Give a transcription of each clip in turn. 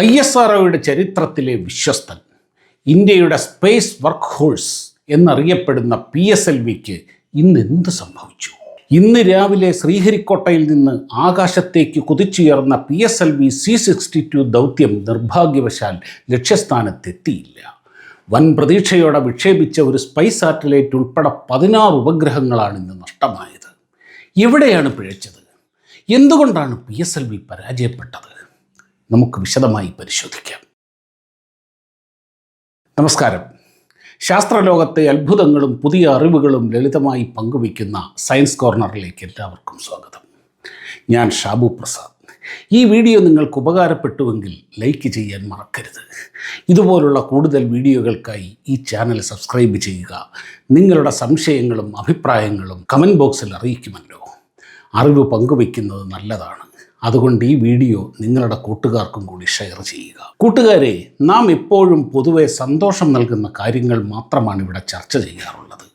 I S R ചരിത്രത്തിലെ വിശ്വസ്തൻ ഇന്ത്യയുടെ സ്പേസ് വർക്ക് ഹോഴ്സ് എന്നറിയപ്പെടുന്ന പി എസ് എൽ വിക്ക് ഇന്ന് എന്ത് സംഭവിച്ചു? ഇന്ന് രാവിലെ ശ്രീഹരിക്കോട്ടയിൽ നിന്ന് ആകാശത്തേക്ക് കുതിച്ചുയർന്ന P S L V C sixty two ദൗത്യം നിർഭാഗ്യവശാൽ ലക്ഷ്യസ്ഥാനത്തെത്തിയില്ല. വൻ പ്രതീക്ഷയോടെ വിക്ഷേപിച്ച ഒരു സ്പൈസ് സാറ്റലൈറ്റ് ഉൾപ്പെടെ പതിനാറ് ഉപഗ്രഹങ്ങളാണ് ഇന്ന് നഷ്ടമായത്. എവിടെയാണ് പിഴച്ചത്? എന്തുകൊണ്ടാണ് പി എസ് എൽ വി പരാജയപ്പെട്ടത്? നമുക്ക് വിശദമായി പരിശോധിക്കാം. നമസ്കാരം. ശാസ്ത്രലോകത്തെ അത്ഭുതങ്ങളും പുതിയ അറിവുകളും ലളിതമായി പങ്കുവയ്ക്കുന്ന സയൻസ് കോർണറിലേക്ക് എല്ലാവർക്കും സ്വാഗതം. ഞാൻ ഷാബു പ്രസാദ്. ഈ വീഡിയോ നിങ്ങൾക്ക് ഉപകാരപ്പെട്ടുവെങ്കിൽ ലൈക്ക് ചെയ്യാൻ മറക്കരുത്. ഇതുപോലുള്ള കൂടുതൽ വീഡിയോകൾക്കായി ഈ ചാനൽ സബ്സ്ക്രൈബ് ചെയ്യുക. നിങ്ങളുടെ സംശയങ്ങളും അഭിപ്രായങ്ങളും കമന്റ് ബോക്സിൽ അറിയിക്കുമല്ലോ. അറിവ് പങ്കുവയ്ക്കുന്നത് നല്ലതാണ്. അതുകൊണ്ട് ഈ വീഡിയോ നിങ്ങളുടെ കൂട്ടുകാർക്കും കൂടി ഷെയർ ചെയ്യുക. കൂട്ടുകാരെ നാം എപ്പോഴും പൊതുവെ സന്തോഷം നൽകുന്ന കാര്യങ്ങൾ മാത്രമാണ് ഇവിടെ ചർച്ച ചെയ്യാറുള്ളത്.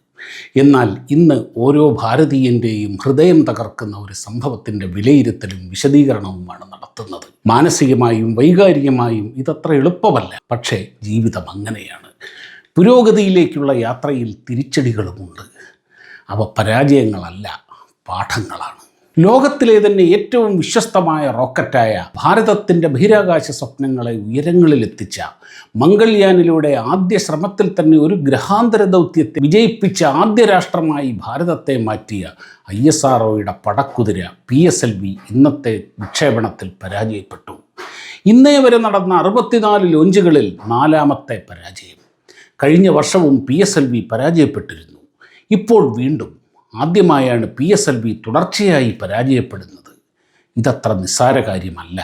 എന്നാൽ ഇന്ന് ഓരോ ഭാരതീയന്റെയും ഹൃദയം തകർക്കുന്ന ഒരു സംഭവത്തിന്റെ വിലയിരുത്തലും വിശദീകരണവുമാണ് നടത്തുന്നത്. മാനസികമായും വൈകാരികമായും ഇതത്ര എളുപ്പമല്ല പക്ഷേ ജീവിതം അങ്ങനെയാണ്. പുരോഗതിയിലേക്കുള്ള യാത്രയിൽ തിരിച്ചടികളുമുണ്ട്. അവ പരാജയങ്ങളല്ല പാഠങ്ങളാണ്. ലോകത്തിലെ തന്നെ ഏറ്റവും വിശ്വസ്തമായ റോക്കറ്റായ ഭാരതത്തിന്റെ ബഹിരാകാശ സ്വപ്നങ്ങളെ ഉയരങ്ങളിലെത്തിച്ച മംഗൾയാനിലൂടെ ആദ്യ ശ്രമത്തിൽ തന്നെ ഒരു ഗ്രഹാന്തര ദൗത്യത്തെ വിജയിപ്പിച്ച ആദ്യ രാഷ്ട്രമായി ഭാരതത്തെ മാറ്റിയ ഐ എസ് ആർ പടക്കുതിര പി എസ് എൽ വി ഇന്നത്തെ വിക്ഷേപണത്തിൽ പരാജയപ്പെട്ടു. ഇന്നേ വരെ നടന്ന അറുപത്തിനാല് ലോഞ്ചുകളിൽ നാലാമത്തെ പരാജയം. കഴിഞ്ഞ വർഷവും പി എസ് എൽ വി പരാജയപ്പെട്ടിരുന്നു. ഇപ്പോൾ വീണ്ടും ആദ്യമായാണ് പി എസ് എൽ വി തുടർച്ചയായി പരാജയപ്പെടുന്നത്. ഇതത്ര നിസ്സാര കാര്യമല്ല.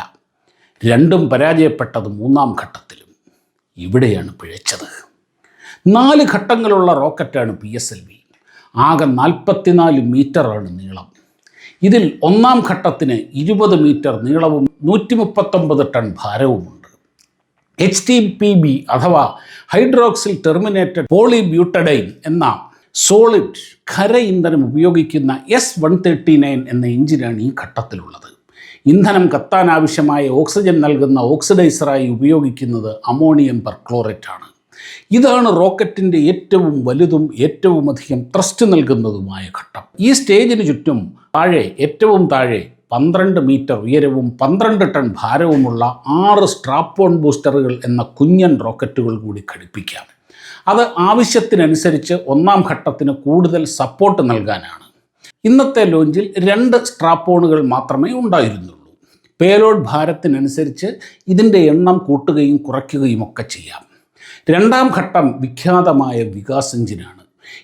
രണ്ടും പരാജയപ്പെട്ടത് മൂന്നാം ഘട്ടത്തിലും. ഇവിടെയാണ് പിഴച്ചത്. നാല് ഘട്ടങ്ങളുള്ള റോക്കറ്റാണ് പി എസ് എൽ വി ആകെ നാൽപ്പത്തിനാല് മീറ്ററാണ് നീളം. ഇതിൽ ഒന്നാം ഘട്ടത്തിന് ഇരുപത് മീറ്റർ നീളവും നൂറ്റി മുപ്പത്തൊമ്പത് ടൺ ഭാരവുമുണ്ട്. എച്ച് ടി പി ബി അഥവാ ഹൈഡ്രോക്സിൽ ടെർമിനേറ്റഡ് പോളിബ്യൂട്ടഡൈൻ എന്ന സോളിഡ് ഖര ഇന്ധനം ഉപയോഗിക്കുന്ന എസ് വൺ തേർട്ടി നയൻ എന്ന എഞ്ചിനാണ് ഈ ഘട്ടത്തിലുള്ളത്. ഇന്ധനം കത്താൻ ആവശ്യമായ ഓക്സിജൻ നൽകുന്ന ഓക്സിഡൈസറായി ഉപയോഗിക്കുന്നത് അമോണിയം പെർക്ലോറേറ്റ് ആണ് ഇതാണ് റോക്കറ്റിന്റെ ഏറ്റവും വലുതും ഏറ്റവും അധികം ത്രസ്റ്റ് നൽകുന്നതുമായ ഘട്ടം. ഈ സ്റ്റേജിന് ചുറ്റും താഴെ ഏറ്റവും താഴെ പന്ത്രണ്ട് മീറ്റർ ഉയരവും പന്ത്രണ്ട് ടൺ ഭാരവുമുള്ള ആറ് സ്ട്രാപ്പോൺ ബൂസ്റ്ററുകൾ എന്ന കുഞ്ഞൻ റോക്കറ്റുകൾ കൂടി ഘടിപ്പിക്കാം. അത് ആവശ്യത്തിനനുസരിച്ച് ഒന്നാം ഘട്ടത്തിന് കൂടുതൽ സപ്പോർട്ട് നൽകാനാണ്. ഇന്നത്തെ ലോഞ്ചിൽ രണ്ട് സ്ട്രാപ്പോണുകൾ മാത്രമേ ഉണ്ടായിരുന്നുള്ളൂ. പേലോഡ് ഭാരത്തിനനുസരിച്ച് ഇതിന്റെ എണ്ണം കൂട്ടുകയും കുറയ്ക്കുകയും ഒക്കെ ചെയ്യാം. രണ്ടാം ഘട്ടം വിഖ്യാതമായ വികാസ് എഞ്ചിനാണ്.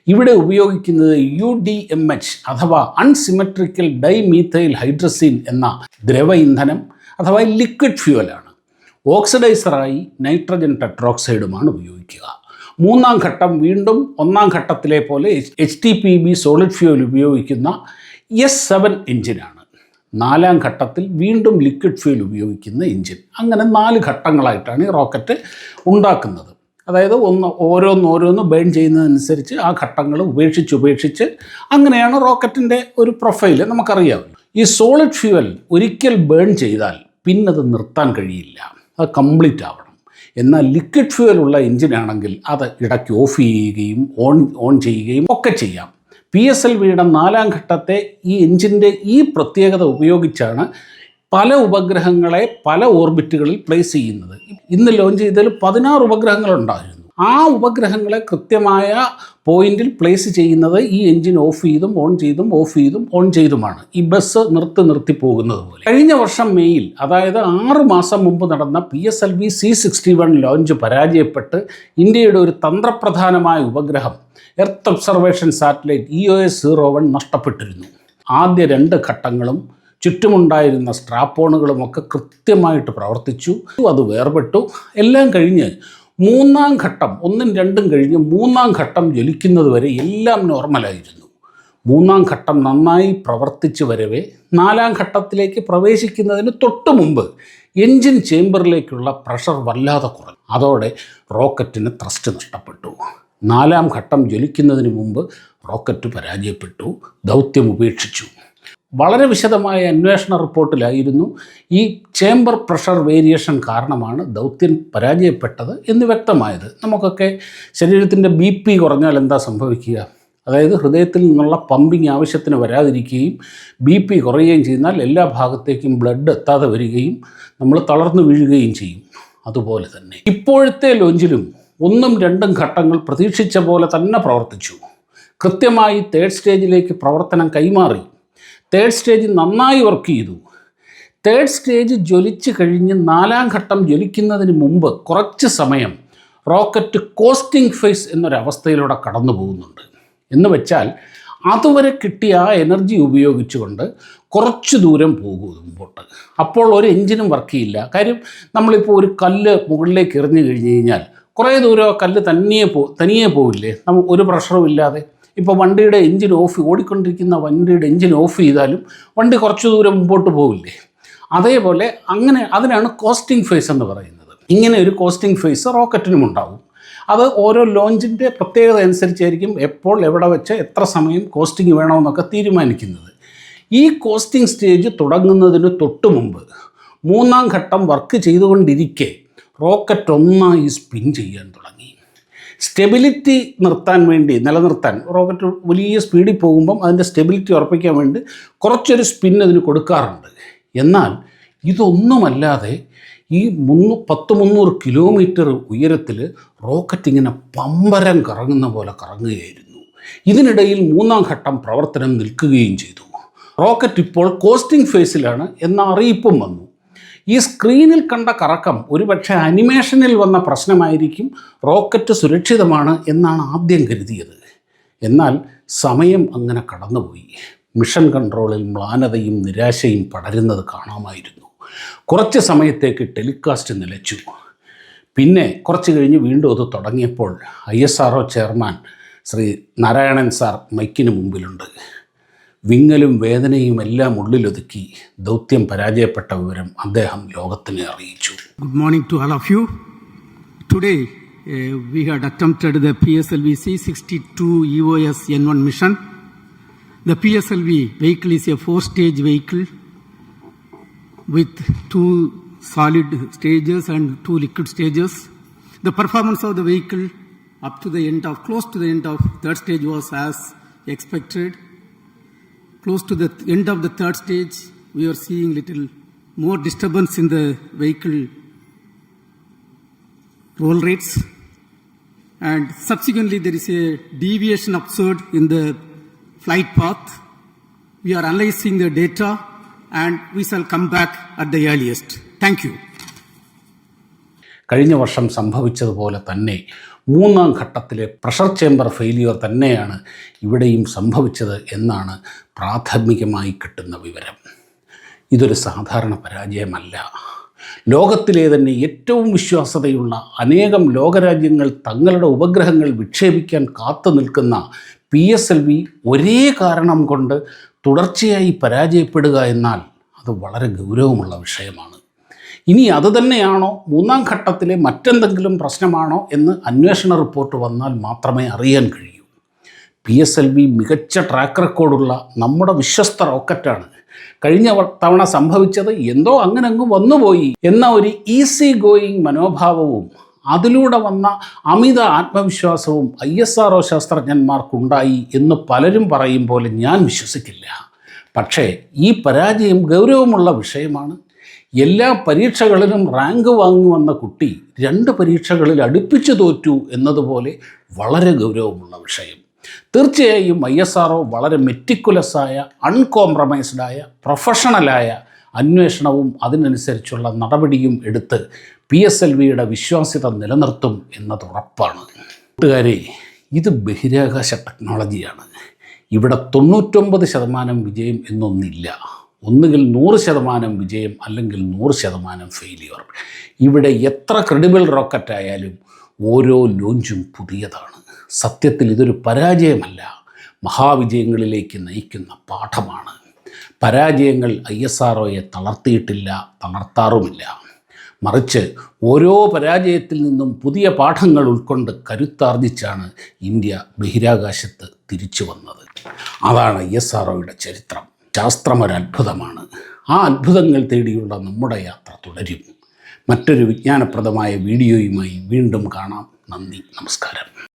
ഇവിടെ ഉപയോഗിക്കുന്നത് യു ഡി എം എച്ച് അഥവാ അൺസിമെട്രിക്കൽ ഡൈമീഥൈൽ ഹൈഡ്രസീൻ എന്ന ദ്രവ ഇന്ധനം അഥവാ ലിക്വിഡ് ഫ്യൂവലാണ് ഓക്സിഡൈസറായി നൈട്രജൻ ടെട്രോക്സൈഡുമാണ് ഉപയോഗിക്കുക. മൂന്നാം ഘട്ടം വീണ്ടും ഒന്നാം ഘട്ടത്തിലെ പോലെ H T P B solid fuel ഉപയോഗിക്കുന്ന എസ് സെവൻ എഞ്ചിനാണ്. നാലാം ഘട്ടത്തിൽ വീണ്ടും ലിക്വിഡ് ഫ്യൂൽ ഉപയോഗിക്കുന്ന എഞ്ചിൻ. അങ്ങനെ നാല് ഘട്ടങ്ങളായിട്ടാണ് ഈ റോക്കറ്റ് ഉണ്ടാക്കുന്നത്. അതായത് ഒന്ന് ഓരോന്ന് ഓരോന്ന് ബേൺ ചെയ്യുന്നതനുസരിച്ച് ആ ഘട്ടങ്ങൾ ഉപേക്ഷിച്ച് ഉപേക്ഷിച്ച് അങ്ങനെയാണ് റോക്കറ്റിന്റെ ഒരു പ്രൊഫൈൽ നമുക്കറിയാം ഈ സോളിഡ് ഫ്യൂവൽ ഒരിക്കൽ ബേൺ ചെയ്താൽ പിന്നത് നിർത്താൻ കഴിയില്ല. അത് കംപ്ലീറ്റ് ആവണം. എന്നാൽ ലിക്വിഡ് ഫ്യൂവലുള്ള എഞ്ചിനാണെങ്കിൽ അത് ഇടയ്ക്ക് ഓഫ് ചെയ്യുകയും ഓൺ ഓൺ ചെയ്യുകയും ഒക്കെ ചെയ്യാം. പി എസ് എൽ വിയുടെ നാലാം ഘട്ടത്തെ ഈ എഞ്ചിന്റെ ഈ പ്രത്യേകത ഉപയോഗിച്ചാണ് പല ഉപഗ്രഹങ്ങളെ പല ഓർബിറ്റുകളിൽ പ്ലേസ് ചെയ്യുന്നത്. ഇന്ന് ലോഞ്ച് ചെയ്തതിൽ പതിനാറ് ഉപഗ്രഹങ്ങളുണ്ടായിരുന്നു ആ ഉപഗ്രഹങ്ങളെ കൃത്യമായ പോയിന്റിൽ പ്ലേസ് ചെയ്യുന്നത് ഈ എഞ്ചിൻ ഓഫ് ചെയ്തും ഓൺ ചെയ്തും ഓഫ് ചെയ്തും ഓൺ ചെയ്തുമാണ്. ഈ ബസ് നിർത്തി നിർത്തി പോകുന്നത് പോലെ. കഴിഞ്ഞ വർഷം മെയ്യിൽ അതായത് ആറ് മാസം മുമ്പ് നടന്ന P S L V C sixty one launch പരാജയപ്പെട്ട് ഇന്ത്യയുടെ ഒരു തന്ത്രപ്രധാനമായ ഉപഗ്രഹം earth observation satellite E O S zero one നഷ്ടപ്പെട്ടിരുന്നു. ആദ്യ രണ്ട് ഘട്ടങ്ങളും ചുറ്റുമുണ്ടായിരുന്ന സ്ട്രാപ്പോണുകളുമൊക്കെ കൃത്യമായിട്ട് പ്രവർത്തിച്ചു. അത് വേർപെട്ടു. എല്ലാം കഴിഞ്ഞ് മൂന്നാം ഘട്ടം ഒന്നും രണ്ടും കഴിഞ്ഞ് മൂന്നാം ഘട്ടം ജ്വലിക്കുന്നത് വരെ എല്ലാം നോർമലായിരുന്നു മൂന്നാം ഘട്ടം നന്നായി പ്രവർത്തിച്ചു വരവേ നാലാം ഘട്ടത്തിലേക്ക് പ്രവേശിക്കുന്നതിന് തൊട്ട് മുമ്പ് എൻജിൻ ചേംബറിലേക്കുള്ള പ്രഷർ വല്ലാതെ കുറഞ്ഞു. അതോടെ റോക്കറ്റിന് ത്രസ്റ്റ് നഷ്ടപ്പെട്ടു. നാലാം ഘട്ടം ജ്വലിക്കുന്നതിന് മുമ്പ് റോക്കറ്റ് പരാജയപ്പെട്ടു ദൗത്യം ഉപേക്ഷിച്ചു. വളരെ വിശദമായ അന്വേഷണ റിപ്പോർട്ടിലായിരുന്നു. ഈ ചേംബർ പ്രഷർ വേരിയേഷൻ കാരണമാണ് ദൗത്യം പരാജയപ്പെട്ടത് എന്ന് വ്യക്തമായത്. നമുക്കൊക്കെ ശരീരത്തിന്റെ ബി പി കുറഞ്ഞാൽ എന്താ സംഭവിക്കുക? അതായത് ഹൃദയത്തിൽ നിന്നുള്ള പമ്പിങ് ആവശ്യത്തിന് വരാതിരിക്കുകയും ബി പി കുറയുകയും ചെയ്യുന്നാൽ എല്ലാ ഭാഗത്തേക്കും ബ്ലഡ് എത്താതെ വരികയും നമ്മൾ തളർന്നു വീഴുകയും ചെയ്യും. അതുപോലെ തന്നെ ഇപ്പോഴത്തെ ലോഞ്ചിലും ഒന്നും രണ്ടും ഘട്ടങ്ങൾ പ്രതീക്ഷിച്ച പോലെ തന്നെ പ്രവർത്തിച്ചു. കൃത്യമായി തേർഡ് സ്റ്റേജിലേക്ക് പ്രവർത്തനം കൈമാറി. തേർഡ് സ്റ്റേജ് നന്നായി വർക്ക് ചെയ്തു. തേർഡ് സ്റ്റേജ് ജ്വലിച്ച് കഴിഞ്ഞ് നാലാം ഘട്ടം ജ്വലിക്കുന്നതിന് മുമ്പ് കുറച്ച് സമയം റോക്കറ്റ് കോസ്റ്റിംഗ് ഫേസ് എന്നൊരവസ്ഥയിലൂടെ കടന്നു പോകുന്നുണ്ട്. എന്ന് വെച്ചാൽ അതുവരെ കിട്ടിയ ആ എനർജി ഉപയോഗിച്ചുകൊണ്ട് കുറച്ച് ദൂരം പോകും മുമ്പോട്ട് അപ്പോൾ ഒരു എഞ്ചിനും വർക്ക് ചെയ്യില്ല. കാര്യം നമ്മളിപ്പോൾ ഒരു കല്ല് മുകളിലേക്ക് എറിഞ്ഞു കഴിഞ്ഞ് കഴിഞ്ഞാൽ കുറേ ദൂരം കല്ല് തനിയെ പോ തനിയേ പോവില്ലേ? നമുക്ക് ഒരു പ്രഷറും ഇല്ലാതെ ഇപ്പോൾ വണ്ടിയുടെ എഞ്ചിൻ ഓഫ് ഓടിക്കൊണ്ടിരിക്കുന്ന വണ്ടിയുടെ എഞ്ചിൻ ഓഫ് ചെയ്താലും വണ്ടി കുറച്ച് ദൂരം മുമ്പോട്ട് പോവില്ലേ? അതേപോലെ അങ്ങനെ അതിനാണ് കോസ്റ്റിംഗ് ഫേസ് എന്ന് പറയുന്നത്. ഇങ്ങനെ ഒരു കോസ്റ്റിംഗ് ഫേസ് റോക്കറ്റിനും ഉണ്ടാവും. അത് ഓരോ ലോഞ്ചിന്റെ പ്രത്യേകത അനുസരിച്ചായിരിക്കും എപ്പോൾ എവിടെ വെച്ച് എത്ര സമയം കോസ്റ്റിംഗ് വേണമെന്നൊക്കെ തീരുമാനിക്കുന്നത്. ഈ കോസ്റ്റിംഗ് സ്റ്റേജ് തുടങ്ങുന്നതിന് തൊട്ട് മുമ്പ് മൂന്നാം ഘട്ടം വർക്ക് ചെയ്തുകൊണ്ടിരിക്കെ റോക്കറ്റ് ഒന്നായി സ്പിൻ ചെയ്യാൻ തുടങ്ങി. സ്റ്റെബിലിറ്റി നിർത്താൻ വേണ്ടി നിലനിർത്താൻ റോക്കറ്റ് വലിയ സ്പീഡിൽ പോകുമ്പം അതിന്റെ സ്റ്റെബിലിറ്റി ഉറപ്പിക്കാൻ വേണ്ടി കുറച്ചൊരു സ്പിൻ അതിന് കൊടുക്കാറുണ്ട്. എന്നാൽ ഇതൊന്നുമല്ലാതെ ഈ മുന്നൂ പത്ത് മുന്നൂറ് കിലോമീറ്റർ ഉയരത്തിൽ റോക്കറ്റ് ഇങ്ങനെ പമ്പരം കറങ്ങുന്ന പോലെ കറങ്ങുകയായിരുന്നു. ഇതിനിടയിൽ മൂന്നാം ഘട്ടം പ്രവർത്തനം നിൽക്കുകയും ചെയ്തു. റോക്കറ്റ് ഇപ്പോൾ കോസ്റ്റിംഗ് ഫേസിലാണ് എന്ന അറിയിപ്പും വന്നു. ഈ സ്ക്രീനിൽ കണ്ട കറക്കം ഒരുപക്ഷെ അനിമേഷനിൽ വന്ന പ്രശ്നമായിരിക്കും റോക്കറ്റ് സുരക്ഷിതമാണ് എന്നാണ് ആദ്യം കരുതിയത്. എന്നാൽ സമയം അങ്ങനെ കടന്നുപോയി. മിഷൻ കൺട്രോളിൽ മ്ലാനതയും നിരാശയും പടരുന്നത് കാണാമായിരുന്നു. കുറച്ച് സമയത്തേക്ക് ടെലികാസ്റ്റ് നിലച്ചു. പിന്നെ കുറച്ച് കഴിഞ്ഞ് വീണ്ടും അത് തുടങ്ങിയപ്പോൾ I S R chairman Shri Narayanan sir മൈക്കിന് മുമ്പിലുണ്ട്. വിങ്ങലും വേദനയും എല്ലാം ഉള്ളിലൊതുക്കി ദൗത്യം പരാജയപ്പെട്ട വിവരം അദ്ദേഹം ലോകത്തിനെ അറിയിച്ചു Good morning to all of you. Today, uh, we had attempted the PSLV C62 EOS N1 mission. The PSLV vehicle is a four stage vehicle with two solid stages and two liquid stages. The performance of the vehicle up to the end of, close to the end of third stage was as expected. Close to the end of the third stage, we are seeing little more disturbance in the vehicle roll rates. And subsequently, there is a deviation observed in the flight path. We are analyzing the data and we shall come back at the earliest. Thank you. കഴിഞ്ഞ വർഷം സംഭവിച്ചതുപോലെ തന്നെ മൂന്നാം ഘട്ടത്തിലെ pressure chamber failure തന്നെയാണ് ഇവിടെയും സംഭവിച്ചത് എന്നാണ് പ്രാഥമികമായി കിട്ടുന്ന വിവരം. ഇതൊരു സാധാരണ പരാജയമല്ല. ലോകത്തിലെ തന്നെ ഏറ്റവും വിശ്വാസതയുള്ള അനേകം ലോകരാജ്യങ്ങൾ തങ്ങളുടെ ഉപഗ്രഹങ്ങൾ വിക്ഷേപിക്കാൻ കാത്തു നിൽക്കുന്ന പി എസ് എൽ വി ഒരേ കാരണം കൊണ്ട് തുടർച്ചയായി പരാജയപ്പെടുക എന്നാൽ അത് വളരെ ഗൗരവമുള്ള വിഷയമാണ്. ഇനി അത് തന്നെയാണോ? മൂന്നാം ഘട്ടത്തിലെ മറ്റെന്തെങ്കിലും പ്രശ്നമാണോ എന്ന് അന്വേഷണ റിപ്പോർട്ട് വന്നാൽ മാത്രമേ അറിയാൻ കഴിയൂ. പി എസ് എൽ വി മികച്ച ട്രാക്ക് റെക്കോർഡുള്ള നമ്മുടെ വിശ്വസ്ത റോക്കറ്റാണ്. കഴിഞ്ഞ തവണ സംഭവിച്ചത് എന്തോ അങ്ങനെ അങ്ങ് വന്നുപോയി എന്ന ഒരു ഈസി ഗോയിങ് മനോഭാവവും അതിലൂടെ വന്ന അമിത ആത്മവിശ്വാസവും ഐ എസ് ആർ ഒ ശാസ്ത്രജ്ഞന്മാർക്കുണ്ടായി എന്ന് പലരും പറയും പോലെ ഞാൻ വിശ്വസിക്കില്ല. പക്ഷേ ഈ പരാജയം ഗൗരവമുള്ള വിഷയമാണ്. എല്ലാ പരീക്ഷകളിലും റാങ്ക് വാങ്ങി വന്ന കുട്ടി രണ്ട് പരീക്ഷകളിൽ അടുപ്പിച്ചു തോറ്റു എന്നതുപോലെ വളരെ ഗൗരവമുള്ള വിഷയം. തീർച്ചയായും ഐ എസ് ആർ വളരെ മെറ്റിക്കുലസായ അൺകോംപ്രമൈസ്ഡായ പ്രൊഫഷണലായ അന്വേഷണവും അതിനനുസരിച്ചുള്ള നടപടിയും എടുത്ത് പി എസ് എൽ വിയുടെ വിശ്വാസ്യത നിലനിർത്തും എന്നത് ഉറപ്പാണ് കൂട്ടുകാരെ ഇത് ബഹിരാകാശ ടെക്നോളജിയാണ്. ഇവിടെ തൊണ്ണൂറ്റൊമ്പത് ശതമാനം വിജയം എന്നൊന്നില്ല. ഒന്നുകിൽ നൂറ് ശതമാനം വിജയം അല്ലെങ്കിൽ നൂറ് ശതമാനം ഫെയിലിയർ ഇവിടെ എത്ര ക്രെഡിബിൾ റോക്കറ്റ് ആയാലും ഓരോ ലോഞ്ചും പുതിയതാണ്. സത്യത്തിൽ ഇതൊരു പരാജയമല്ല. മഹാവിജയങ്ങളിലേക്ക് നയിക്കുന്ന പാഠമാണ്. പരാജയങ്ങൾ ഐ എസ് ആർ തളർത്തിയിട്ടില്ല തളർത്താറുമില്ല. മറിച്ച് ഓരോ പരാജയത്തിൽ നിന്നും പുതിയ പാഠങ്ങൾ ഉൾക്കൊണ്ട് കരുത്താർജിച്ചാണ് ഇന്ത്യ ബഹിരാകാശത്ത് തിരിച്ചു വന്നത്. അതാണ് ഐ എസ് ആർ ചരിത്രം. ശാസ്ത്രം അത്ഭുതമാണ് ആ അത്ഭുതങ്ങൾ തേടിയുള്ള നമ്മുടെ യാത്ര തുടരും. മറ്റൊരു വിജ്ഞാനപ്രദമായ വീഡിയോയുമായി വീണ്ടും കാണാം. നന്ദി. നമസ്കാരം.